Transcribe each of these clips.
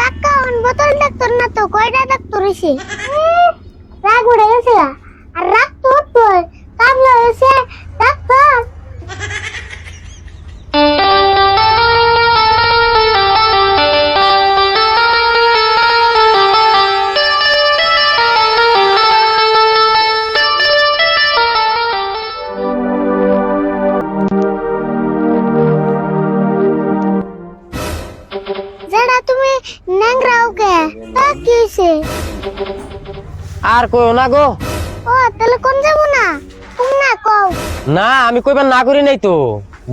কাকা অন বোতল ডাক্তার না তো কয়টা ডাক্তার হইছে রাগ উড়ে গেছে। আর রাগ ন্যাংরাও কে তা কি আর কইও না গো। ও তাহলে কোন যাব না? তুমি না কও। না আমি কইবার না করি নাই তো।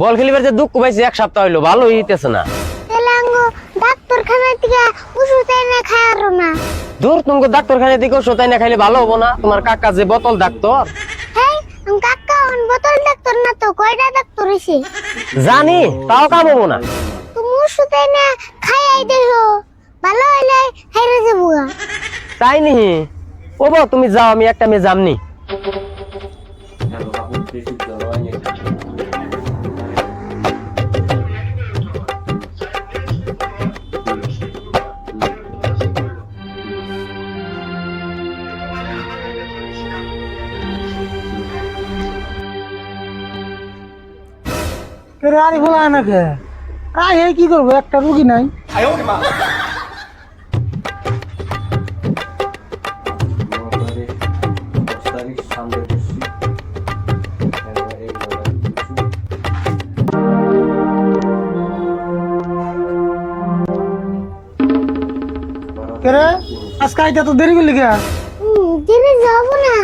বল খেলিবার যে দুঃখ পাইছি এক সপ্তাহ হইল ভালো হইতেছে না। তাহলে আঙ্গ ডাক্তারখানা থেকে ওষুধ এনে খায়ারো না। দূর তুমি ডাক্তারখানা দিকে ওষুধ তাই না খাইলে ভালো হব না। তোমার কাকা যে বোতল ডাক্তার। হেই কাকা অন বোতল ডাক্তার না তো কয়টা ডাক্তার হইছে? জানি তাও কাম হব না। তুমি ওষুধ এনে খাইয়াই দেখো ভালো হইলে হেরে যাব গা। তাই নিহি ও বউ, তুমি যাও আমি একটা মেয়ে যামনি। কে রে আরে বলা না কে? আয় এই কি করব? একটা রুগী নাই। কে রে আজকে আইতে তো দেরি করলি কে হুম দিনে যাব না।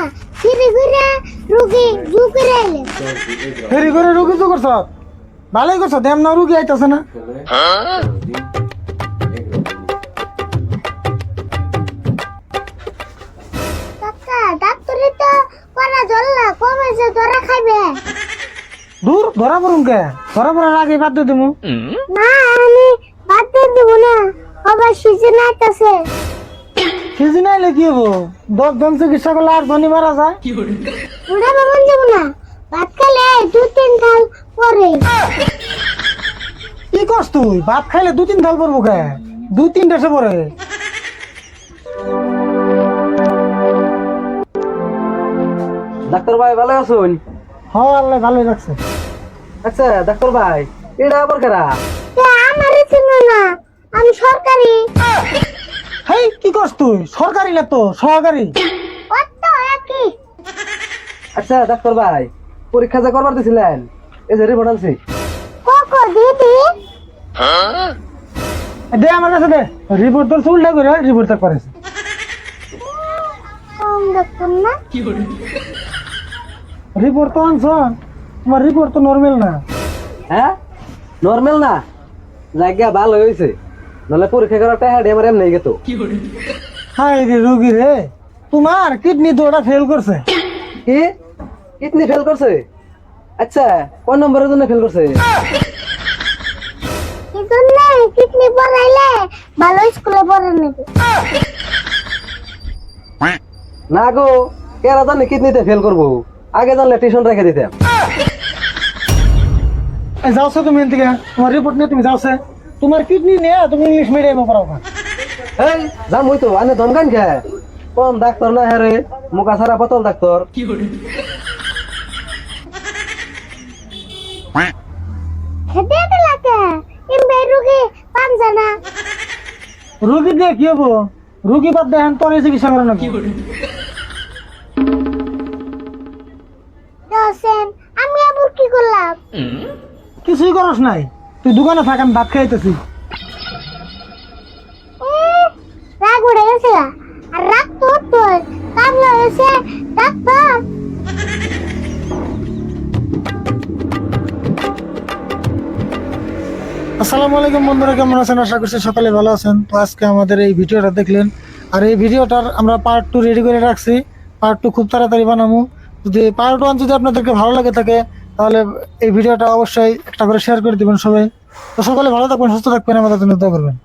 ফিরে ঘুরে রুগী জু করে আইলে। দেরি করে রুগী তো করছ? ভালোই করছ দেম না রুগী আইতাছে না। দূর ধরা পড়ুন কে ধরা পড়ার আগে বাদ দিয়ে দিমু। না আমি বাদ দিয়ে দেবো না। আবার সিজন আইতাছে। সিজন আইলে কি হব? দশ জন চিকিৎসা করলে আট জনই মারা যায়। বুড়া বাবান যাব না। ভাত খেলে দু তিন থাল পরে। কি করছ তুই? ভাত খাইলে দু তিন থাল পড়ব কে? দু তিন দেশে পরে। ডাক্তার ভাই ভালো আছুন? হ আল্লাহ ভালোই লাগছে আচ্ছা ডাক্তার ভাই এটা আবার কারা? আমারই চিনো না। আমি সরকারি। হেই কি করছ তুই? সরকারি না তো সহকারী। একই। আচ্ছা ডাক্তার ভাই পরীক্ষা যা করবার দিছিলেন এই যে রিপোর্ট আনছি। কোকো দিদি? দে আমার কাছে দে। রিপোর্ট তোর উল্টা করে রিপোর্ট চেক করেছে কম দেখুন না। রিপোর্ট তো আনছ। তোমার রিপোর্ট তো নর্মাল না। হ্যাঁ নর্মাল না? জায়গা ভালো হয়েছে নাহলে পরীক্ষা করার টাকা আমার এমনি গেতো। হাই রে রোগী রে। তোমার কিডনি তো ওটা ফেল করছে। কি? কিডনি ফেল করছে? আচ্ছা কোন নম্বরের জন্য ফেল করছে? কিডনি পড়াইলে ভালো স্কুলে পড়ে না গো কেরা জানে কিডনিতে ফেল করব? আগে জানলে টিউশন রেখে দিতাম। এই যাওছে তুমি এন থেকে তোমার রিপোর্ট নিয়ে তুমি যাওছে। তোমার কিডনি নিয়ে তুমি ইংলিশ মিডিয়ামে পড়াও না এই যাম ওই তো আনে দমকান খে কোন ডাক্তার না হ্যাঁ রে মুখা সারা বোতল ডাক্তার। রুগী দিয়ে কি হব? রুগী বাদ দেখেন তোর চিকিৎসা করে? নাকি কিছুই করস নাই। তুই দোকানে থাক আমি ভাত খাইতেছি। রাগ উড়ে গেছে আর রাগ তো উঠবই কামলা হয়েছে ডাক্তার আসসালামু আলাইকুম বন্ধুরা কেমন আছেন? আশা করছি সকালে ভালো আছেন। তো আজকে আমাদের এই ভিডিওটা দেখলেন। আর এই ভিডিওটার আমরা পার্ট টু রেডি করে রাখছি। পার্ট টু খুব তাড়াতাড়ি বানাবো। যদি পার্ট ওয়ান যদি আপনাদেরকে ভালো লাগে থাকে তাহলে এই ভিডিওটা অবশ্যই একটা করে শেয়ার করে দিবেন সবাই। তো সকালে ভালো থাকবেন, সুস্থ থাকবেন, আমাদের জন্য করবেন।